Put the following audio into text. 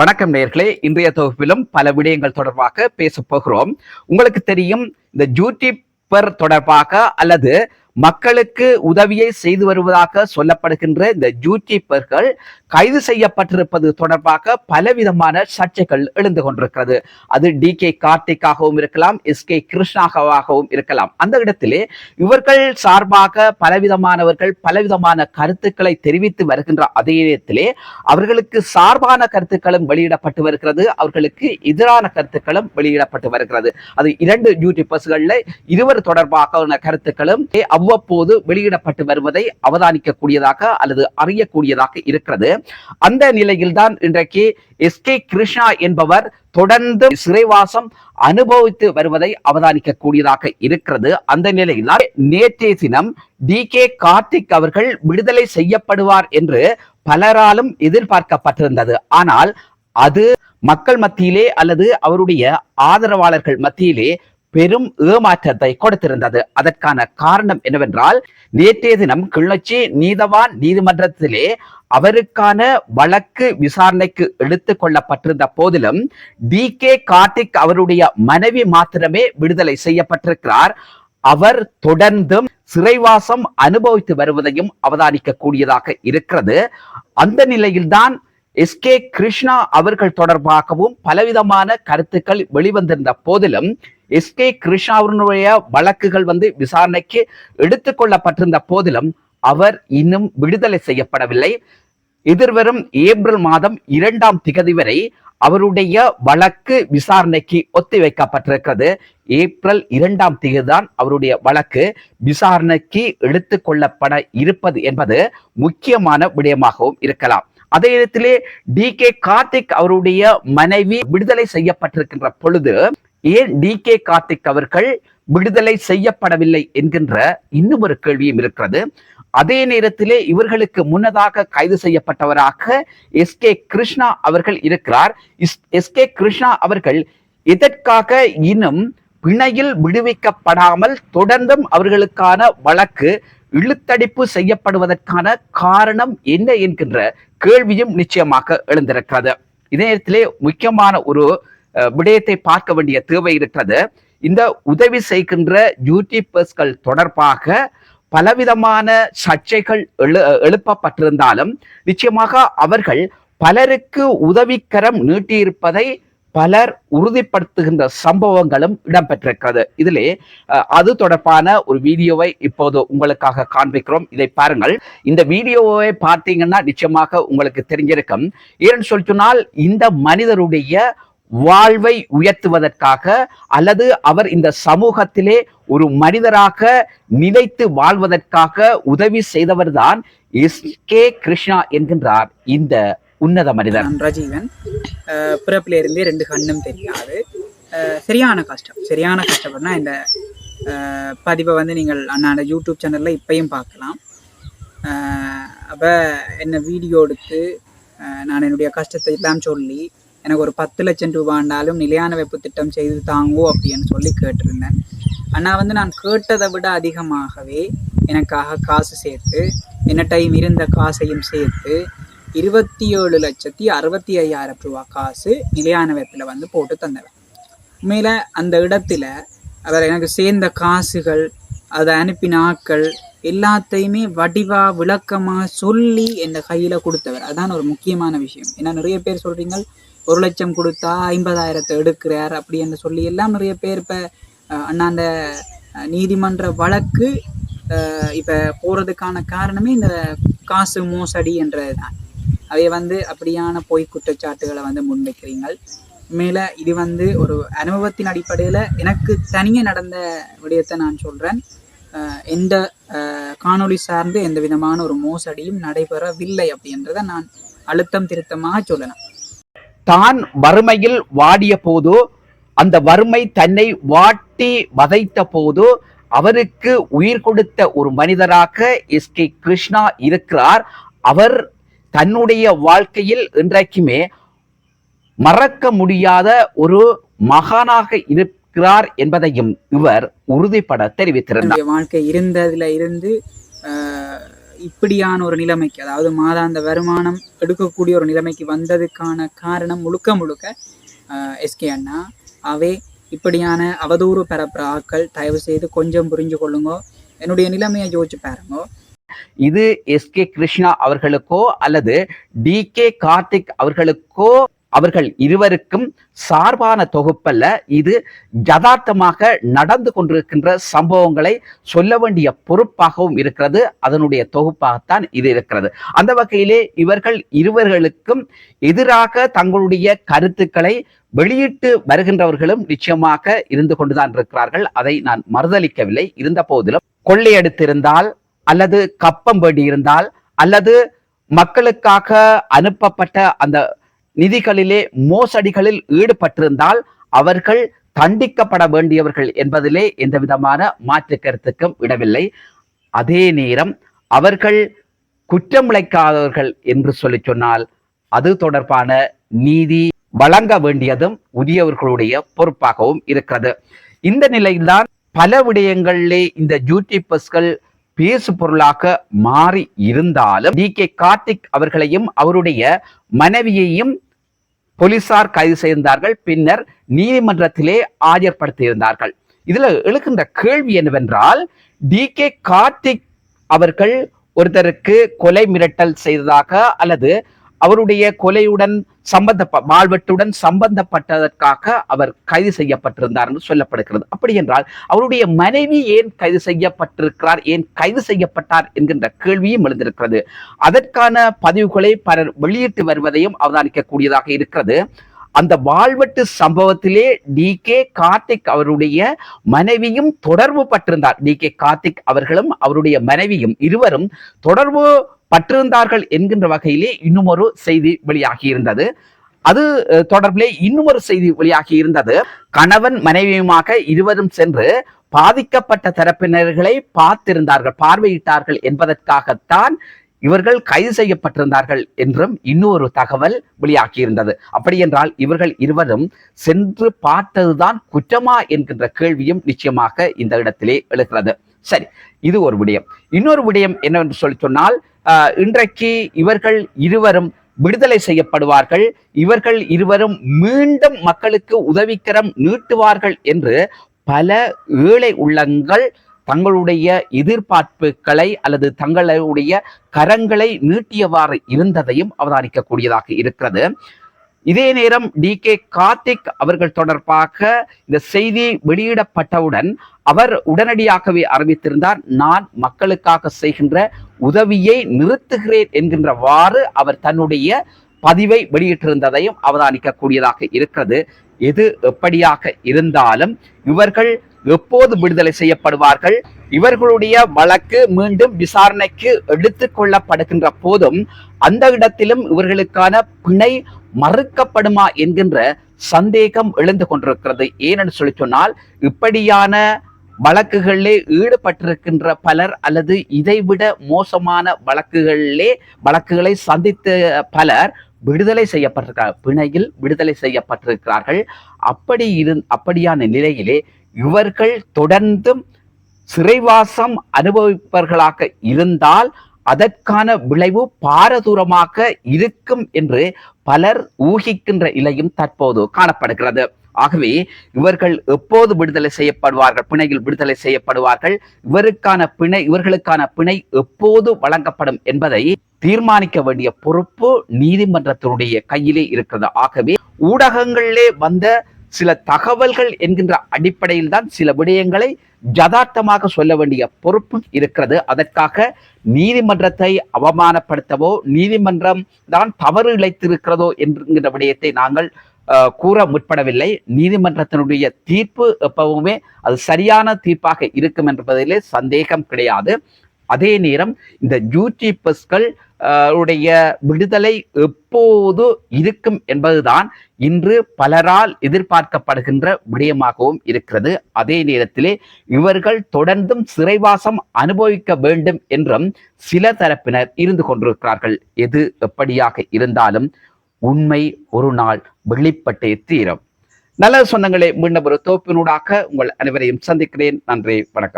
வணக்கம் நேர்களே. இன்றைய தொகுப்பிலும் பல விடயங்கள் தொடர்பாக பேசப் போகிறோம். உங்களுக்கு தெரியும் இந்த யூடியூபர் தொடர்பாக அல்லது மக்களுக்கு உதவியை செய்து வருவதாக சொல்லப்படுகின்ற இந்த யூடியூபர்கள் கைது செய்யப்பட்டிருப்பது தொடர்பாக பலவிதமான சர்ச்சைகள் எழுந்து கொண்டிருக்கிறது. அது டி கே கார்த்திக்காகவும் இருக்கலாம் எஸ் கே கிருஷ்ணாகவும் இருக்கலாம். அந்த இடத்திலே இவர்கள் சார்பாக பலவிதமானவர்கள் பலவிதமான கருத்துக்களை தெரிவித்து வருகின்ற அதே நேரத்திலே அவர்களுக்கு சார்பான கருத்துக்களும் வெளியிடப்பட்டு வருகிறது. அவர்களுக்கு எதிரான கருத்துக்களும் வெளியிடப்பட்டு வருகிறது. அது இரண்டு யூடியூபர்ஸ்களில் இருவர் தொடர்பாக கருத்துக்களும் அவ்வப்போது வெளியிடப்பட்டு வருவதை அவதானிக்கக்கூடியதாக அல்லது அறியக்கூடியதாக இருக்கிறது. அந்த நிலையில்தான் இன்றைக்கு எஸ் கே கிருஷ்ணா என்பவர் தொடர்ந்து சிறைவாசம் அனுபவித்து வருவதை அவதானிக்கக்கூடியதாக இருக்கிறது. அந்த நிலையில் நேற்றைய தினம் டி கே கார்த்திக் அவர்கள் விடுதலை செய்யப்படுவார் என்று பலராலும் எதிர்பார்க்கப்பட்டிருந்தது. ஆனால் அது மக்கள் மத்தியிலே அல்லது அவருடைய ஆதரவாளர்கள் மத்தியிலே பெரும் ஏமாற்றத்தை கொடுத்திருந்தது. அதற்கான காரணம் என்னவென்றால் நேற்றைய தினம் கிளர்ச்சி நீதவான் நீதிமன்றத்திலே அவருக்கான வழக்கு விசாரணைக்கு எடுத்துக் கொள்ளப்பட்டிருந்த போதிலும் டி கே கார்த்திக் அவருடைய மனைவி மாத்திரமே விடுதலை செய்யப்பட்டிருக்கிறார். அவர் தொடர்ந்தும் சிறைவாசம் அனுபவித்து வருவதையும் அவதானிக்க கூடியதாக இருக்கிறது. அந்த நிலையில்தான் எஸ் கே கிருஷ்ணா அவர்கள் தொடர்பாகவும் பலவிதமான கருத்துக்கள் வெளிவந்திருந்த போதிலும் எஸ் கே கிருஷ்ணாவினுடைய வழக்குகள் வந்து விசாரணைக்கு எடுத்துக்கொள்ளப்பட்டிருந்த போதிலும் அவர் இன்னும் விடுதலை செய்யப்படவில்லை. எதிர்வரும் ஏப்ரல் மாதம் இரண்டாம் திகதி வரை அவருடைய வழக்கு விசாரணைக்கு ஒத்திவைக்கப்பட்டிருக்கிறது. ஏப்ரல் இரண்டாம் தேதிதான் அவருடைய வழக்கு விசாரணைக்கு எடுத்துக்கொள்ளப்பட இருப்பது என்பது முக்கியமான விடயமாகவும் இருக்கலாம். அதே நேரத்திலே டி கே கார்த்திக் அவருடைய மனைவி விடுதலை செய்யப்பட்டிருக்கின்ற பொழுது ஏன் டி கே கார்த்திக் அவர்கள் விடுதலை செய்யப்படவில்லை என்கின்ற இன்னும் ஒரு கேள்வியும் இருக்கிறது. அதே நேரத்திலே இவர்களுக்கு முன்னதாக கைது செய்யப்பட்டவராக எஸ் கே கிருஷ்ணா அவர்கள் இருக்கிறார். எஸ் கே கிருஷ்ணா அவர்கள் இதற்காக இன்னும் பிணையில் விடுவிக்கப்படாமல் தொடர்ந்தும் அவர்களுக்கான வழக்கு இழுத்தடிப்பு செய்யப்படுவதற்கான காரணம் என்ன என்கின்ற கேள்வியும் நிச்சயமாக எழுந்திருக்கிறது. இதே நேரத்திலே முக்கியமான ஒரு விடயத்தை பார்க்க வேண்டிய தேவை இருக்கிறது. இந்த உதவி செய்கின்ற யூடியூபர்ஸ்கள் தொடர்பாக பலவிதமான சர்ச்சைகள் எழு எழுப்பப்பட்டிருந்தாலும் நிச்சயமாக அவர்கள் பலருக்கு உதவிக்கரம் நீட்டியிருப்பதை பலர் உறுதிப்படுத்துகின்ற சம்பவங்களும் இடம்பெற்றிருக்கிறது. இதிலே அது தொடர்பான ஒரு வீடியோவை இப்போது உங்களுக்காக காண்பிக்கிறோம். இதை பாருங்கள். இந்த வீடியோவை பார்த்தீங்கன்னா நிச்சயமாக உங்களுக்கு தெரிஞ்சிருக்கும். ஏன்னு சொல்லி சொன்னால் இந்த மனிதருடைய வாழ்வை உயர்த்துவதற்காக அல்லது அவர் இந்த சமூகத்திலே ஒரு மனிதராக நிலைத்து வாழ்வதற்காக உதவி செய்தவர்தான் எஸ் கே கிருஷ்ணா என்கின்றார். இந்த உன்னத மனிதன். ரஜீவன். பிறப்புல இருந்தே ரெண்டு கண்ணும் தெரியாது சரியான கஷ்டம். சரியான கஷ்டப்படனா இந்த பதிவை வந்து நீங்கள் அண்ணாண்ட யூடியூப் சேனலில் இப்பையும் பார்க்கலாம். அப்போ என்னை வீடியோ எடுத்து நான் என்னுடைய கஷ்டத்தை எல்லாம் சொல்லி எனக்கு ஒரு பத்து லட்சம் ரூபாண்டாலும் நிலையான வைப்பு திட்டம் செய்து தாங்கோ அப்படின்னு சொல்லி கேட்டிருந்தேன். அண்ணா வந்து நான் கேட்டதை விட அதிகமாகவே எனக்காக காசு சேர்த்து என்ன டைம் இருந்த காசையும் சேர்த்து இருபத்தி ஏழு லட்சத்தி அறுபத்தி ஐயாயிரம் ரூபா காசு நிலையான வைப்பில் வந்து போட்டு தந்தவர் உண்மையில் அந்த இடத்துல அவர் எனக்கு சேர்ந்த காசுகள் அதை அனுப்பின ஆட்கள் எல்லாத்தையுமே வடிவா விளக்கமாக சொல்லி என் கையில் கொடுத்தவர். அதான் ஒரு முக்கியமான விஷயம். ஏன்னா நிறைய பேர் சொல்கிறீங்க ஒரு லட்சம் கொடுத்தா ஐம்பதாயிரத்தை எடுக்கிறார் அப்படி என்று சொல்லி எல்லாம் நிறைய பேர் இப்போ அண்ணா அந்த நீதிமன்ற வழக்கு இப்போ போகிறதுக்கான காரணமே இந்த காசு மோசடி என்றது தான் அவை வந்து அப்படியான பொய் குற்றச்சாட்டுகளை வந்து முன்வைக்கிறீங்கள். மேலே இது வந்து ஒரு அனுபவத்தின் அடிப்படையில் எனக்கு தனியாக நடந்த விடயத்தை நான் சொல்கிறேன் எந்த காணொளி சார்ந்து எந்த விதமான ஒரு மோசடியும் நடைபெறவில்லை அப்படின்றத நான் அழுத்தம் திருத்தமாக சொல்லலாம். தான் வறுமையில் வாடிய போது அந்த வறுமை தன்னை வாட்டி வதைத்த போது அவருக்கு உயிர் கொடுத்த ஒரு மனிதராக எஸ் கே கிருஷ்ணா இருக்கிறார். அவர் தன்னுடைய வாழ்க்கையில் இன்றைக்குமே மறக்க முடியாத ஒரு மகானாக இருக்கிறார் என்பதையும் இவர் உறுதிப்பட தெரிவித்திருந்தார். என்னுடைய வாழ்க்கை இருந்ததுல இருந்து ஆஹ், இப்படியான ஒரு நிலைமைக்கு அதாவது மாதாந்த வருமானம் எடுக்கக்கூடிய ஒரு நிலைமைக்கு வந்ததுக்கான காரணம் முழுக்க முழுக்க எஸ்கே அண்ணா. அவே இப்படியான அவதூறு பெறப்புற ஆக்கள் தயவு செய்து கொஞ்சம் புரிஞ்சு கொள்ளுங்க. என்னுடைய நிலைமையை யோசிச்சு பாருங்க. இது எஸ் கே கிருஷ்ணா அவர்களுக்கோ அல்லது டி கே கார்த்திக் அவர்களுக்கோ அவர்கள் இருவருக்கும் சார்பான தொகுப்பல்ல. இது யதார்த்தமாக நடந்து கொண்டிருக்கின்ற சம்பவங்களை சொல்ல வேண்டிய பொறுப்பாகவும் இருக்கிறது. அதனுடைய தொகுப்பாகத்தான் இது இருக்கிறது. அந்த வகையிலே இவர்கள் இருவர்களுக்கும் எதிராக தங்களுடைய கருத்துக்களை வெளியிட்டு வருகின்றவர்களும் நிச்சயமாக இருந்து கொண்டுதான் இருக்கிறார்கள். அதை நான் மறுதளிக்கவில்லை இருந்த போதிலும் கொள்ளையடித்திருந்தால் அல்லது கப்பம் வேண்டியிருந்தால் அல்லது மக்களுக்காக அனுப்பப்பட்ட அந்த நிதிகளிலே மோசடிகளில் ஈடுபட்டிருந்தால் அவர்கள் தண்டிக்கப்பட வேண்டியவர்கள் என்பதிலே எந்த விதமான மாற்று கருத்துக்கும் இடவில்லை. அதே நேரம் அவர்கள் குற்றமிழைக்காதவர்கள் என்று சொல்லி சொன்னால் அது தொடர்பான நீதி வழங்க வேண்டியதும் உரியவர்களுடைய பொறுப்பாகவும் இருக்கிறது. இந்த நிலையில்தான் பல விடயங்களிலே இந்த யூடியூபர்ஸ்கள் பேசு பொருளாக மாறி இருந்தாலும் டி கே கார்த்திக் அவர்களையும் அவருடைய மனைவியையும் போலீசார் கைது செய்திருந்தார்கள். பின்னர் நீதிமன்றத்திலே ஆஜர்படுத்தியிருந்தார்கள். இதுல எழுகின்ற கேள்வி என்னவென்றால் டி கே கார்த்திக் அவர்கள் ஒருத்தருக்கு கொலை மிரட்டல் செய்ததாக அல்லது அவருடைய கொலையுடன் சம்பந்த வாழ்வெட்டுடன் சம்பந்தப்பட்டதற்காக அவர் கைது செய்யப்பட்டிருந்தார் என்று சொல்லப்படுகிறது. அப்படி என்றால் அவருடைய மனைவி ஏன் கைது செய்யப்பட்டிருக்கிறார் ஏன் கைது செய்யப்பட்டார் என்கின்ற கேள்வியும் எழுந்திருக்கிறது. அதற்கான பதிவுகளை பலர் வெளியிட்டு வருவதையும் அவதானிக்கக்கூடியதாக இருக்கிறது. அந்த வாழ்வெட்டு சம்பவத்திலே டி. கே. கார்த்திக் அவருடைய மனைவியும் தொடர்பு பட்டிருந்தார். டி. கே. கார்த்திக் அவர்களும் அவருடைய மனைவியும் இருவரும் தொடர்பு பற்றிருந்தார்கள் என்கின்ற வகையிலே இன்னும் ஒரு செய்தி வெளியாகி இருந்தது அது தொடர்பிலே இன்னும் ஒரு செய்தி வெளியாகி இருந்தது கணவன் மனைவியுமாக இருவரும் சென்று பாதிக்கப்பட்ட தரப்பினர்களை பார்த்திருந்தார்கள் பார்வையிட்டார்கள் என்பதற்காகத்தான் இவர்கள் கைது செய்யப்பட்டிருந்தார்கள் என்றும் இன்னொரு தகவல் வெளியாகி இருந்தது அப்படி என்றால் இவர்கள் இருவரும் சென்று பார்த்ததுதான் குற்றமா என்கின்ற கேள்வியும் நிச்சயமாக இந்த இடத்திலே எழுகிறது. சரி இது ஒரு விடயம். இன்னொரு விடயம் என்னவென்று சொல்லி சொன்னால் இன்றைக்கு இவர்கள் இருவரும் விடுதலை செய்யப்படுவார்கள். இவர்கள் இருவரும் மீண்டும் மக்களுக்கு உதவிக்கரம் நீட்டுவார்கள் என்று பல ஏழை உள்ளங்கள் தங்களுடைய எதிர்பார்ப்புகளை அல்லது தங்களுடைய கரங்களை நீட்டியவாறு இருந்ததையும் அவதானிக்கக்கூடியதாக இருக்கிறது. இதே நேரம் டி கே கார்த்திக் அவர்கள் தொடர்பாக இந்த செய்தி வெளியிடப்பட்டவுடன் அவர் உடனடியாகவே அறிவித்திருந்தார் நான் மக்களுக்காக செய்கின்ற உதவியை நிறுத்துகிறேன் என்கின்றவாறு அவர் தன்னுடைய பதிவை வெளியிட்டிருந்ததையும் அவதானிக்கக்கூடியதாக இருக்கிறது. எது எப்படியாக இருந்தாலும் இவர்கள் எப்போது விடுதலை செய்யப்படுவார்கள் இவர்களுடைய வழக்கு மீண்டும் விசாரணைக்கு எடுத்துக் கொள்ளப்படுகின்ற போதும் அந்த இடத்திலும் இவர்களுக்கான பிணை மறுக்கப்படுமா என்கின்ற சந்தேகம் எழுந்து கொண்டிருக்கிறது. ஏனென்று சொல்லி சொன்னால் இப்படியான வழக்குகளிலே ஈடுபட்டிருக்கின்ற பலர் அல்லது இதைவிட மோசமான வழக்குகளிலே வழக்குகளை சந்தித்த பலர் விடுதலை செய்யப்பட்டிருக்கிறார் பிணையில் விடுதலை செய்யப்பட்டிருக்கிறார்கள். அப்படி இரு அப்படியான நிலையிலே இவர்கள் தொடர்ந்தும் சிறைவாசம் அனுபவிப்பவர்களாக இருந்தால் அதற்கான விளைவு பாரதூரமாக இருக்கும் என்று பலர் ஊகிக்கின்ற நிலையும் தற்போது காணப்படுகிறது. ஆகவே இவர்கள் எப்போது விடுதலை செய்யப்படுவார்கள் பிணையில் விடுதலை செய்யப்படுவார்கள் இவருக்கான பிணை இவர்களுக்கான பிணை எப்போது வழங்கப்படும் என்பதை தீர்மானிக்க வேண்டிய பொறுப்பு நீதிமன்றத்தினுடைய கையிலே இருக்கிறது. ஆகவே ஊடகங்களிலே வந்த சில தகவல்கள் என்கின்ற அடிப்படையில் தான் சில விடயங்களை ஜதார்த்தமாக சொல்ல வேண்டிய பொறுப்பு இருக்கிறது. அதற்காக நீதிமன்றத்தை அவமானப்படுத்தவோ நீதிமன்றம் தான் தவறு இழைத்திருக்கிறதோ என்கின்ற விடயத்தை நாங்கள் கூற முற்படவில்லை. நீதிமன்றத்தினுடைய தீர்ப்பு எப்பவுமே அது சரியான தீர்ப்பாக இருக்கும் என்பதிலே சந்தேகம் கிடையாது. அதே நேரம் இந்த யூடியூபர்ஸ்கள் உடைய விடுதலை எப்போது இருக்கும் என்பதுதான் இன்று பலரால் எதிர்பார்க்கப்படுகின்ற விடயமாகவும் இருக்கிறது. அதே நேரத்திலே இவர்கள் தொடர்ந்தும் சிறைவாசம் அனுபவிக்க வேண்டும் என்றும் சில தரப்பினர் இருந்து கொண்டிருக்கிறார்கள். எது எப்படியாக இருந்தாலும் உண்மை ஒரு நாள் வெளிப்பட்டே தீரும். நல்ல சொந்தங்களை மீண்டும் ஒரு தோப்பினூடாக உங்கள் அனைவரையும் சந்திக்கிறேன். நன்றி வணக்கம்.